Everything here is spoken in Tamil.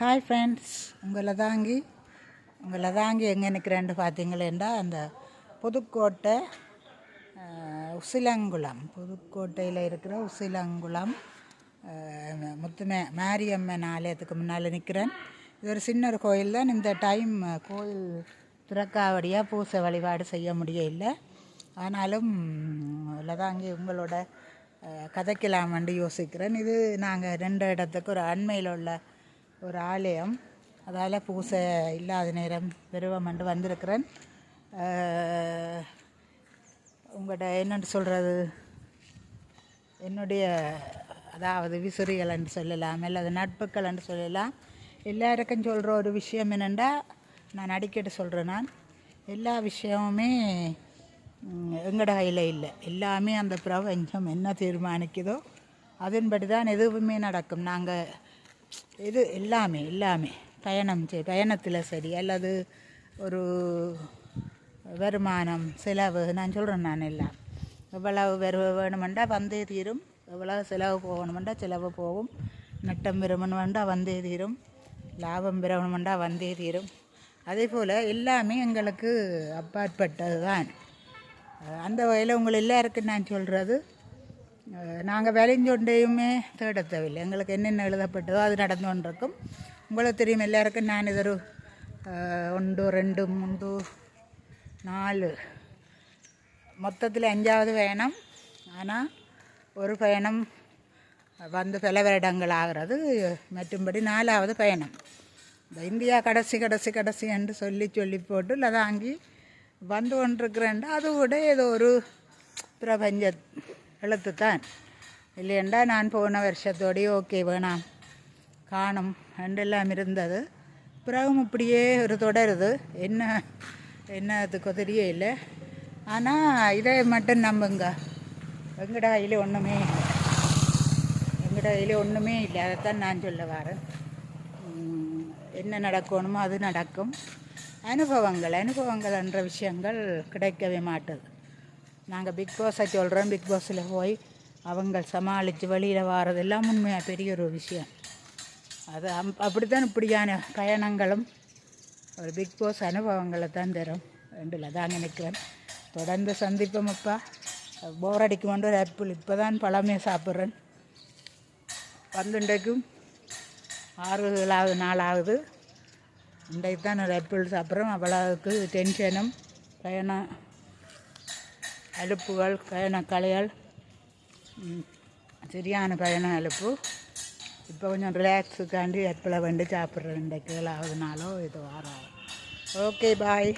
ஹாய் ஃப்ரெண்ட்ஸ் உங்களை தாங்கி உங்களை தாங்கி எங்கே நிற்கிறேன்னு பார்த்தீங்களேண்டா அந்த புதுக்கோட்டை உசிலங்குளம். புதுக்கோட்டையில் இருக்கிற உசிலங்குளம் முத்துமே மாரியம்மன் ஆலயத்துக்கு முன்னால் நிற்கிறேன் இது ஒரு சின்ன ஒரு கோயில் தான். இந்த டைம் கோயில் திறக்காவடியாக பூசை வழிபாடு செய்ய முடியல ஆனாலும் லதாங்கி உங்களோட கதைக்கலாம் வந்து யோசிக்கிறேன். இது நாங்கள் ரெண்டு இடத்துக்கு ஒரு அண்மையில் உள்ள ஒரு ஆலயம் அதால் பூசை இல்லாத நேரம் விருவமென்று வந்திருக்கிறேன் உங்கள்கிட்ட என்னென்னு சொல்கிறது என்னுடைய அதாவது விசிறிகள் என்று சொல்லலாம் அல்லது நட்புகள் என்று சொல்லலாம் எல்லாருக்கும் சொல்கிற ஒரு விஷயம் என்னென்னா நான் அடிக்கடி சொல்கிறேன் நான் எல்லா விஷயமுமே எங்கட கையில் இல்லை எல்லாமே அந்த பிரபஞ்சம் என்ன தீர்மானிக்குதோ அதன்படி தான் எதுவுமே நடக்கும் நாங்கள் இது எல்லாமே எல்லாமே. பயணம் செய் பயணத்தில் சரி அல்லது ஒரு வருமானம் செலவு நான் சொல்கிறேன் நான் எல்லாம். எவ்வளவு வெறு வேணுமெண்டா வந்தே தீரும். எவ்வளவு செலவு போகணுமெண்டா செலவு போகும். நட்டம் பெறணுமெண்டா வந்தே தீரும். லாபம் பெறணுமெண்டா வந்தே தீரும். அதே போல் எல்லாமே எங்களுக்கு அப்பாற்பட்டது தான் அந்த வகையில் உங்கள் எல்லாருக்கும் நான் சொல்கிறது நாங்கள் விளைஞ்சொண்டையுமே தேட தேவையில்லை எங்களுக்கு என்னென்ன எழுதப்பட்டதோ அது நடந்து கொண்டிருக்கும். உங்களுக்கு தெரியும் எல்லாருக்கும் நான் இதொரு ஒன்று ரெண்டு மூன்று நாலு. மொத்தத்தில் அஞ்சாவது பயணம். ஆனால் ஒரு பயணம் வந்து பல வருடங்கள் ஆகிறது. மற்றும்படி நாலாவது பயணம். இந்த இந்தியா கடைசி கடைசி கடைசி என்று சொல்லி சொல்லி போட்டு லதாங்கி வந்து கொண்டிருக்கிறேன்டா அது விட ஏதோ ஒரு பிரபஞ்ச எழுத்து தான் நான் போன வருஷத்தோடய ஓகே வேணாம் காணும் ரெண்டெல்லாம் இருந்தது பிறகும் இப்படியே ஒரு தொடருது என்ன என்னதுக்கு தெரியல ஆனால் இதை மட்டும் நம்புங்க எங்கட கையில் ஒன்றுமே இல்லை எங்கட கையில் ஒன்றுமே இல்லை அதைத்தான் நான் சொல்ல வரேன் என்ன நடக்கணுமோ அது நடக்கும் அனுபவங்கள் அனுபவங்கள் என்ற விஷயங்கள் கிடைக்கவே மாட்டுது நாங்கள் பிக் பாஸை சொல்கிறோம் பிக் பாஸில் போய் அவங்க சமாளித்து வெளியில் வாரதெல்லாம் உண்மையாக பெரிய ஒரு விஷயம். அது அம் அப்படித்தான் இப்படியான பயணங்களும் ஒரு பிக் பாஸ் அனுபவங்களை தான் தரும். ரெண்டில் தான் நினைக்கிறேன். தொடர்ந்து சந்திப்போம் அப்பா. போர் அடிக்கும் ஒரு ஆப்பிள் இப்போ தான் பழமே சாப்பிட்றேன். வந்துண்டைக்கும் ஆறுதலாவது நாள் ஆகுது இன்றைக்கு தான் ஒரு ஆப்பிள் சாப்பிட்றோம். அவ்வளோவுக்கு டென்ஷனும் பயணம் அலுப்புகள் பயண கலைகள் சரியான பயணம் அலுப்பு. இப்போ கொஞ்சம் ரிலாக்ஸுக்காண்டி எப்பளை வந்து சாப்பிட்ற இன்றைக்கு ஏழாவது இது வாரம் ஓகே பாய்